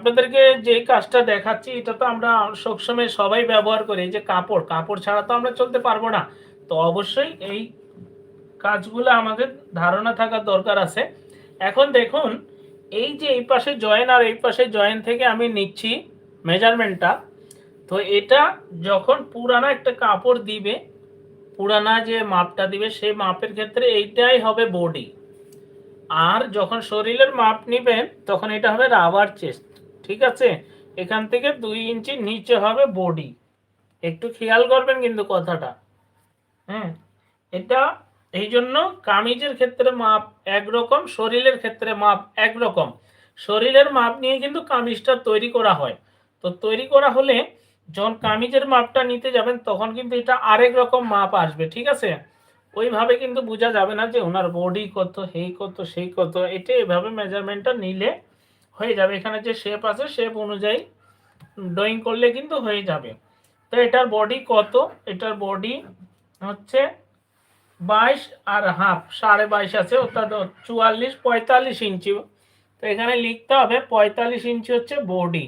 আপনাদেরকে যে কাজটা দেখাচ্ছি, এটা তো আমরা সবসময় সবাই ব্যবহার করি যে কাপড়। কাপড় ছাড়া তো আমরা চলতে পারব না। তো অবশ্যই এই কাজগুলো আমাদের ধারণা থাকার দরকার আছে। এখন দেখুন, এই যে এই পাশে জয়েন আর এই পাশে জয়েন থেকে আমি নিচ্ছি মেজারমেন্টটা তো এটা যখন পুরানা একটা কাপড় দিবে, পুরানা যে মাপটা দিবে সেই মাপের ক্ষেত্রে এইটাই হবে বডি আর যখন শরীরের মাপ নেবেন, তখন এটা হবে রাবার চেস্ট ঠিক আছে? এখান থেকে দুই ইঞ্চি নিচে হবে বডি একটু খেয়াল করবেন কিন্তু কথাটা। হ্যাঁ এটা এই জন্য কামিজের ক্ষেত্রে মাপ একরকম, শরীরের ক্ষেত্রে মাপ একরকম। শরীরের মাপ নিয়ে কিন্তু কামিজটা তৈরি করা হয়। তো তৈরি করা হলে যখন কামিজের মাপটা নিতে যাবেন, তখন কিন্তু এটা আরেক রকম মাপ আসবে, ঠিক আছে? ওইভাবে কিন্তু বোঝা যাবে না যে ওনার বডি কত এই কত, সেই কত। এটা এভাবে মেজারমেন্টটা নিলে হয়ে যাবে। এখানে যে শেপ আছে শেপ অনুযায়ী ড্রয়িং করলে কিন্তু হয়ে যাবে। তো এটার বডি কত? এটার বডি হচ্ছে বাইশ আর হাফ, সাড়ে বাইশ আছে, অর্থাৎ চুয়াল্লিশ পঁয়তাল্লিশ ইঞ্চি। তো এখানে লিখতে হবে পঁয়তাল্লিশ ইঞ্চি হচ্ছে বডি